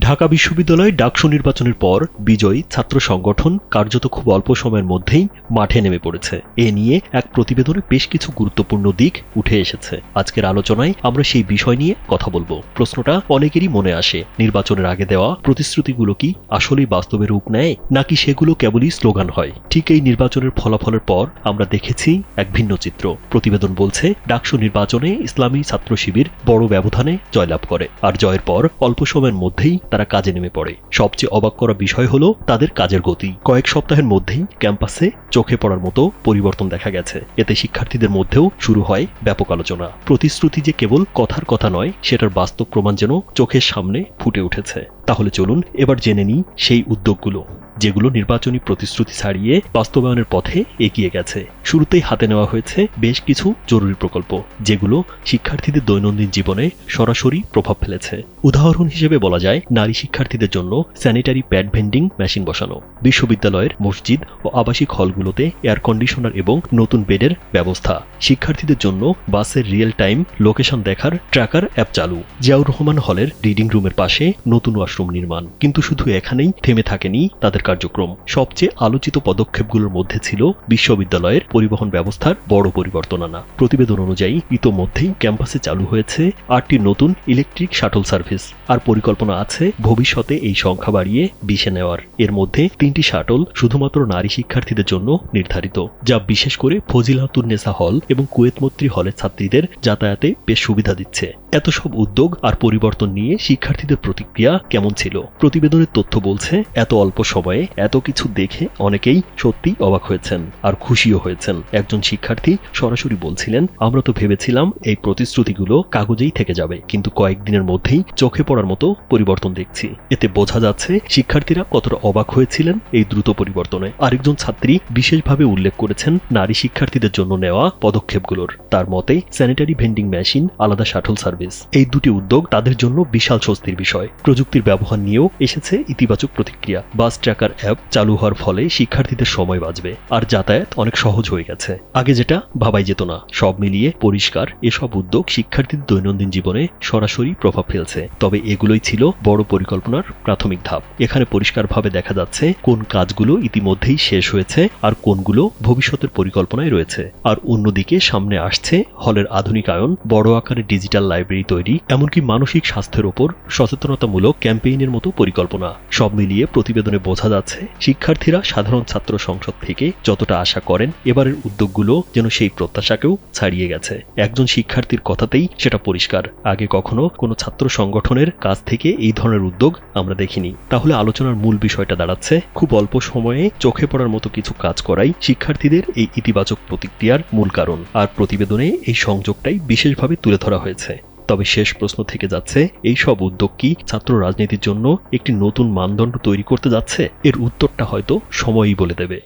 ঢাকা বিশ্ববিদ্যালয়ে ডাকসু নির্বাচনের পর বিজয়ী ছাত্র সংগঠন কার্যত খুব অল্প সময়ের মধ্যেই মাঠে নেমে পড়েছে। এ নিয়ে এক প্রতিবেদনে বেশ কিছু গুরুত্বপূর্ণ দিক উঠে এসেছে। আজকের আলোচনায় আমরা সেই বিষয় নিয়ে কথা বলব। প্রশ্নটা অনেকেরই মনে আসে। নির্বাচনের আগে দেওয়া প্রতিশ্রুতিগুলো কি আসলেই বাস্তবে রূপ নেয়, নাকি সেগুলো কেবলই স্লোগান হয়? ঠিক এই নির্বাচনের ফলাফলের পর আমরা দেখেছি এক ভিন্ন চিত্র। প্রতিবেদন বলছে, ডাকসু নির্বাচনে ইসলামী ছাত্র শিবির বড় ব্যবধানে জয়লাভ করে। আর জয়ের পর অল্প সময়ের মধ্যেই তারা কাজে নেমে পড়ে। সবচেয়ে অবাক করা বিষয় হলো তাদের কাজের গতি। কয়েক সপ্তাহের মধ্যেই ক্যাম্পাসে চোখে পড়ার মতো পরিবর্তন দেখা গেছে। এতে শিক্ষার্থীদের মধ্যেও শুরু হয় ব্যাপক আলোচনা। প্রতিশ্রুতি যে কেবল কথার কথা নয়, সেটার বাস্তব প্রমাণ যেন চোখের সামনে ফুটে উঠেছে। তাহলে চলুন এবার জেনে নিই সেই উদ্যোগগুলো। যেগুলো নির্বাচনী প্রতিশ্রুতি ছাড়িয়ে বাস্তবায়নের পথে এগিয়ে গেছে। শুরুতেই হাতে নেওয়া হয়েছে বেশ কিছু জরুরি প্রকল্প, যেগুলো শিক্ষার্থীদের দৈনন্দিন জীবনে সরাসরি প্রভাব ফেলেছে। উদাহরণ হিসেবে বলা যায়, নারী শিক্ষার্থীদের জন্য স্যানিটারি প্যাড ভেন্ডিং মেশিন বসানো, বিশ্ববিদ্যালয়ের মসজিদ ও আবাসিক হলগুলোতে এয়ার কন্ডিশনার এবং নতুন বেডের ব্যবস্থা, শিক্ষার্থীদের জন্য বাসের রিয়েল টাইম লোকেশন দেখার ট্র্যাকার অ্যাপ চালু, জিয়াউর রহমান হলের রিডিং রুমের পাশে নতুন ওয়াশরুম নির্মাণ। কিন্তু শুধু এখানেই থেমে থাকেনি তাদের কার্যক্রম। সবচেয়ে আলোচিত পদক্ষেপগুলোর মধ্যে ছিল বিশ্ববিদ্যালয়ের পরিবহন ব্যবস্থার বড় পরিবর্তন আনা। প্রতিবেদন অনুযায়ী, ইতোমধ্যেই ক্যাম্পাসে চালু হয়েছে আটটি নতুন ইলেকট্রিক শাটল সার্ভিস আর পরিকল্পনা আছে ভবিষ্যতে এই সংখ্যা বাড়িয়ে বিশে নেওয়ার। এর মধ্যে তিনটি শাটল শুধুমাত্র নারী শিক্ষার্থীদের জন্য নির্ধারিত, যা বিশেষ করে ফজিলাতুন্নেসা হল এবং কুয়েতমত্রী হলের ছাত্রীদের যাতায়াতে বেশ সুবিধা দিচ্ছে। এত সব উদ্যোগ আর পরিবর্তন নিয়ে শিক্ষার্থীদের প্রতিক্রিয়া কেমন ছিল? প্রতিবেদনের তথ্য বলছে, এত অল্প সময়ে এত কিছু দেখে অনেকেই সত্যি অবাক হয়েছেন আর খুশিও হয়েছেন। একজন শিক্ষার্থী সরাসরি বলছিলেন, আমরা তো ভেবেছিলাম এই প্রতিশ্রুতিগুলো কাগজেই থেকে যাবে, কিন্তু কয়েকদিনের মধ্যেই চোখে পড়ার মতো পরিবর্তন দেখছি। এতে বোঝা যাচ্ছে শিক্ষার্থীরা কতটা অবাক হয়েছিলেন এই দ্রুত পরিবর্তনে। আরেকজন ছাত্রী বিশেষভাবে উল্লেখ করেছেন নারী শিক্ষার্থীদের জন্য নেওয়া পদক্ষেপগুলোর। তার মতে স্যানিটারি ভেন্ডিং মেশিন আলাদা শাটল সার্ভিস এই দুটি উদ্যোগ তাদের জন্য বিশাল স্বস্তির বিষয়। প্রযুক্তির ব্যবহার নিয়েও এসেছে ইতিবাচক প্রতিক্রিয়া। বাস ট্র্যাকার অ্যাপ চালু হওয়ার ফলে শিক্ষার্থীদের সময় বাঁচবে। আর যাতায়াত অনেক সহজ হয়ে গেছে। আগে যেটা ভাবাই যেত না। সব মিলিয়ে পরিষ্কার, এসব উদ্যোগ শিক্ষার্থীদের দৈনন্দিন জীবনে সরাসরি প্রভাব ফেলছে। তবে এগুলোই ছিল বড় পরিকল্পনার প্রাথমিক ধাপ। এখানে পরিষ্কারভাবে দেখা যাচ্ছে কোন কাজগুলো ইতিমধ্যেই শেষ হয়েছে আর কোনগুলো ভবিষ্যতের পরিকল্পনায় রয়েছে। আর অন্যদিকে সামনে আসছে হলের আধুনিকায়ন, বড় আকারের ডিজিটাল লাইব্রেরি তৈরি, এমনকি মানসিক স্বাস্থ্যের ওপর সচেতনতামূলক ক্যাম্পেইনের মতো পরিকল্পনা। সব মিলিয়ে প্রতিবেদনে বোঝা যাচ্ছে শিক্ষার্থীরা সাধারণ ছাত্র সংসদ থেকে যতটা আশা করেন, এবারের উদ্যোগগুলো যেন সেই প্রত্যাশাকেও ছাড়িয়ে গেছে। একজন শিক্ষার্থীর কথাতেই সেটা পরিষ্কার। আগে কখনো কোনো ছাত্র সংগঠনের কাছ থেকে এই ধরনের উদ্যোগ আমরা দেখিনি। তাহলে আলোচনার মূল বিষয়টা দাঁড়াচ্ছে, খুব অল্প সময়ে চোখে পড়ার মতো কিছু কাজ করাই শিক্ষার্থীদের এই ইতিবাচক প্রতিক্রিয়ার মূল কারণ। আর প্রতিবেদনে এই সংযোগটাই বিশেষভাবে তুলে ধরা হয়েছে। তবে শেষ প্রশ্ন থেকে যাচ্ছে এই সব উদ্যোগ কি ছাত্র রাজনীতির জন্য একটি নতুন মানদণ্ড তৈরি করতে যাচ্ছে? এর উত্তরটা হয়তো সময়ই বলে দেবে।